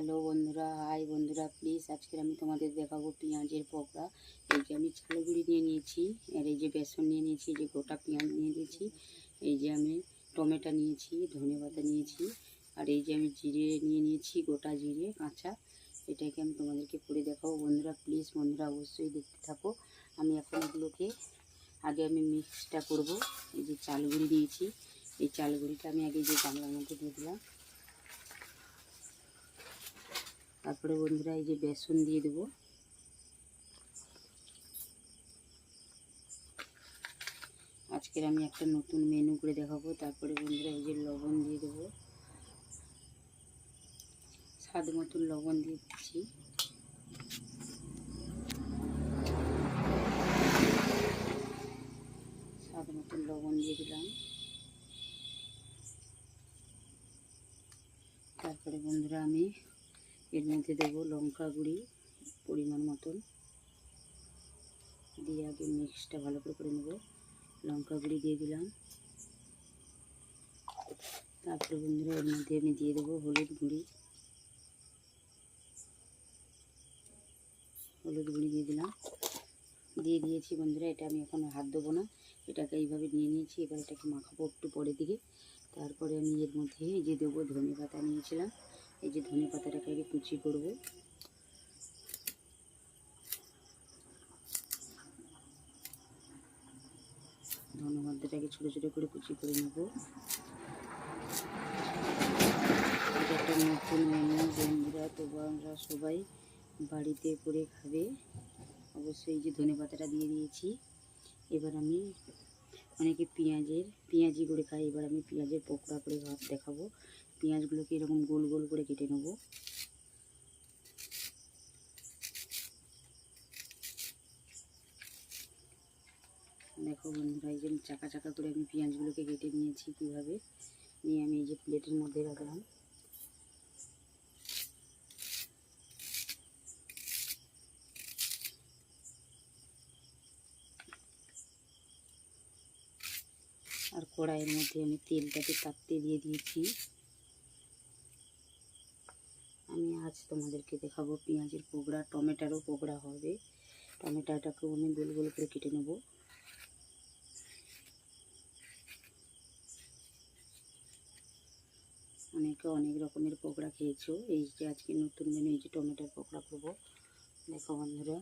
Hello বন্ধুরা, high বন্ধুরা please আজকে আমি তোমাদের দেখাবো পেঁয়াজের পকোড়া। এই যে আমি চালগুড়ি নিয়ে নিয়েছি, আর এই যে বেসন নিয়ে নিয়েছি যে গোটা পেঁয়াজ নিয়ে নিয়েছি, এই যে আমি টমেটো নিয়েছি, ধনে পাতা নিয়েছি, আর এই যে আমি জিরে নিয়ে নিয়েছি, গোটা জিরে, কাঁচা। এটাকে আমি তোমাদেরকে করে দেখাবো বন্ধুরা প্লিজ বন্ধুরা অবশ্যই দেখতে থাকো। আমি এখন এগুলোকে আগে আমি মিক্সটা করব। এই যে চালগুড়ি নিয়েছি, এই চালগুড়িটা আমি আগে যে গামলার মধ্যে দিয়ে দিলাম তারপরে বন্ধুরা এই যে বেসন দিয়ে দেবো। আজকের আমি একটা নতুন মেনু করে দেখাবো। তারপরে বন্ধুরা এই যে লবণ দিয়ে দেবো। স্বাদ মতন লবণ দিয়ে দিচ্ছি। স্বাদ মতন লবণ দিয়ে দিলাম। তারপরে বন্ধুরা আমি এর মধ্যে দেবো লঙ্কা গুঁড়ি, পরিমাণ মতন। দিয়ে আগে মিক্সটা ভালো করে করে নেব। লঙ্কা গুঁড়ি দিয়ে দিলাম। তারপরে বন্ধুরা এর মধ্যে আমি দিয়ে দেবো হলুদ গুঁড়ি। হলুদ গুঁড়ি দিয়ে দিলাম। দিয়ে দিয়েছি বন্ধুরা, এটা আমি এখন হাত দেবো না। এটাকে এইভাবে নিয়ে নিয়েছি, এবার এটাকে মাখাবো একটু পরের দিকে। তারপরে আমি এর মধ্যে যে দেবো ধনে পাতা নিয়েছিলাম। এই যে ধনে পাতাটাকে আগে কুচি করব। ধনে পাতাটাকে ছোটো ছোটো করে কুচি করে নেব। একটা নতুন মেনু বন্ধুরা তো আমরা সবাই বাড়িতে করে খাবে। অবশ্যই এই যে ধনে পাতাটা দিয়ে দিয়েছি। এবার আমি অনেকে পেঁয়াজের, পেঁয়াজি করে খাই এবার আমি পেঁয়াজের পকোড়া করে ভাব দেখাবো। পেঁয়াজগুলোকে এরকম গোল গোল করে কেটে নেব। দেখো বন্ধুরা, এই যে চাকা চাকা করে আমি পেঁয়াজগুলোকে কেটে নিয়েছি কীভাবে। নিয়ে আমি এই যে প্লেটের মধ্যে রাখলাম। আর কড়াইয়ের মধ্যে আমি তেলটাকে তাপতে দিয়ে দিয়েছি। আমি আজ তোমাদেরকে দেখাবো পেঁয়াজের পোকড়া টমেটোরও পোকড়া হবে। টমেটোটাকেও আমি গোল গোল করে কেটে নেব। অনেকে অনেক রকমের পোকড়া খেয়েছো। এই যে আজকে নতুন মেনু এই যে টমেটোর পোকড়া করব। দেখো বন্ধুরা,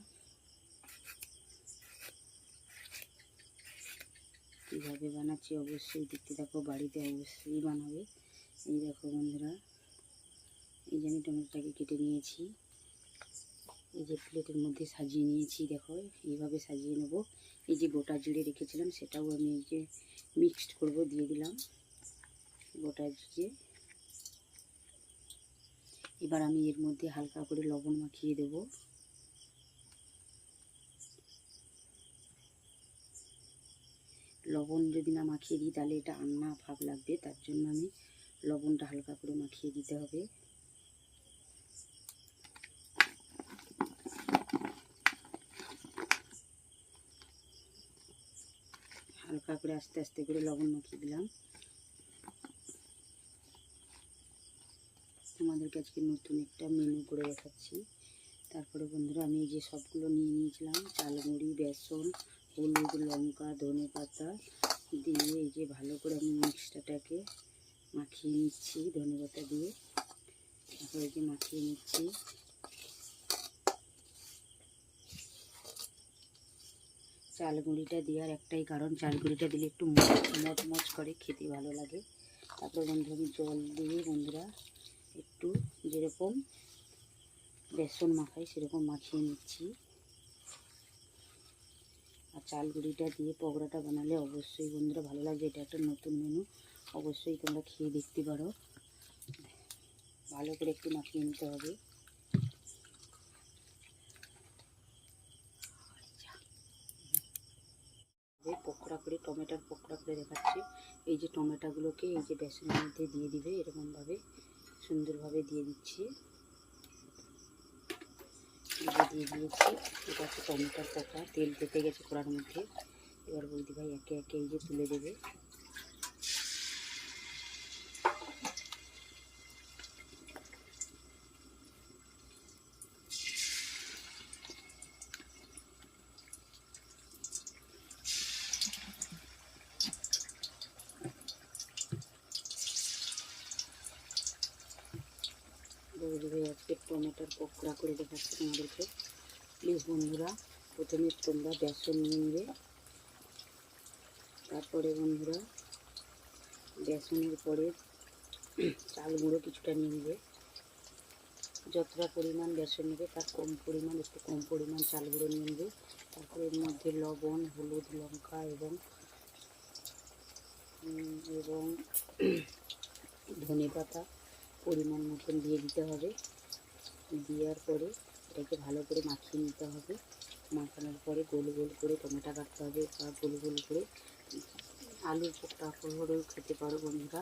কীভাবে বানাচ্ছি অবশ্যই দেখতে থাকো, বাড়িতে অবশ্যই বানাবে। এই দেখো বন্ধুরা এই যে আমি টমেটোটাকে কেটে নিয়েছি। এই যে প্লেটের মধ্যে সাজিয়ে নিয়েছি, দেখো, এইভাবে সাজিয়ে নেব। এই যে গোটা জিরে রেখেছিলাম, সেটাও আমি এই যে মিক্সড করব, দিয়ে দিলাম গোটা জিরে। এবার আমি এর মধ্যে হালকা করে লবণ মাখিয়ে দেবো। লবণ যদি না মাখিয়ে দিই, তাহলে এটা আন্না ভাব লাগবে, তার জন্য আমি লবণটা হালকা করে মাখিয়ে দিতে হবে। হালকা করে আস্তে আস্তে করে লবণ মাখিয়ে দিলাম। তোমাদেরকে আজকে নতুন একটা মেনু করে দেখাচ্ছি। তারপরে বন্ধুরা, আমি এই যে সবগুলো নিয়ে নিয়েছিলাম, চালমুড়ি, বেসন, হলুদ, লঙ্কা, ধনে পাতা দিয়ে এই যে ভালো করে আমি মিক্সটাটাকে মাখিয়ে নিচ্ছি, ধনে পাতা দিয়ে। তারপরে যে মাখিয়ে নিচ্ছি। চালগুঁড়িটা দেওয়ার একটাই কারণ। চালগুঁড়িটা দিলে একটু মচ মচ করে খেতে ভালো লাগে। তারপরে বন্ধু, আমি জল দিয়ে বন্ধুরা একটু যেরকম বেসন মাখাই, সেরকম মাখিয়ে নিচ্ছি। আর চাল গুঁড়িটা দিয়ে পকোড়াটা বানালে অবশ্যই বন্ধুরা ভালো লাগবে। এটা একটা নতুন মেনু অবশ্যই তোমরা খেয়ে দেখতে পারো। ভালো করে একটু মাখিয়ে নিতে হবে। পকোড়া করে, টমেটোর পকোড়া করে দেখাচ্ছি। এই যে টমেটোগুলোকে এই যে বেসনের মধ্যে দিয়ে দিবে, এরকমভাবে সুন্দরভাবে দিয়ে দিচ্ছি। দিয়ে দিয়েছি, এটা হচ্ছে টমেটোর পোকা তেল পেতে গেছে কড়ার মধ্যে। এবার বৌদি ভাই একে একে এই যে তুলে দেবে। বন্ধুরা, আজকে টমেটোর পকোড়া করে দেখাচ্ছি তোমাদেরকে। প্লিজ বন্ধুরা, প্রথমে তোমরা বেসন নিয়ে নেবে তারপরে বন্ধুরা বেসনের পরে চাল গুঁড়ো কিছুটা নিয়ে, যতটা পরিমাণ বেসন নেবে তার কম পরিমাণ, একটু কম পরিমাণ চাল গুঁড়ো নিয়ে নেবে। তারপরে এর মধ্যে লবণ, হলুদ, লঙ্কা এবং এবং ধনে পাতা পরিমাণ মতন দিয়ে দিতে হবে। দেওয়ার পরে এটাকে ভালো করে মাখিয়ে নিতে হবে। মাখানোর পরে গোল গোল করে টমেটো কাটতে হবে বা গোল গোল করে আলুর পোকটা খেতে পারো বন্ধুরা।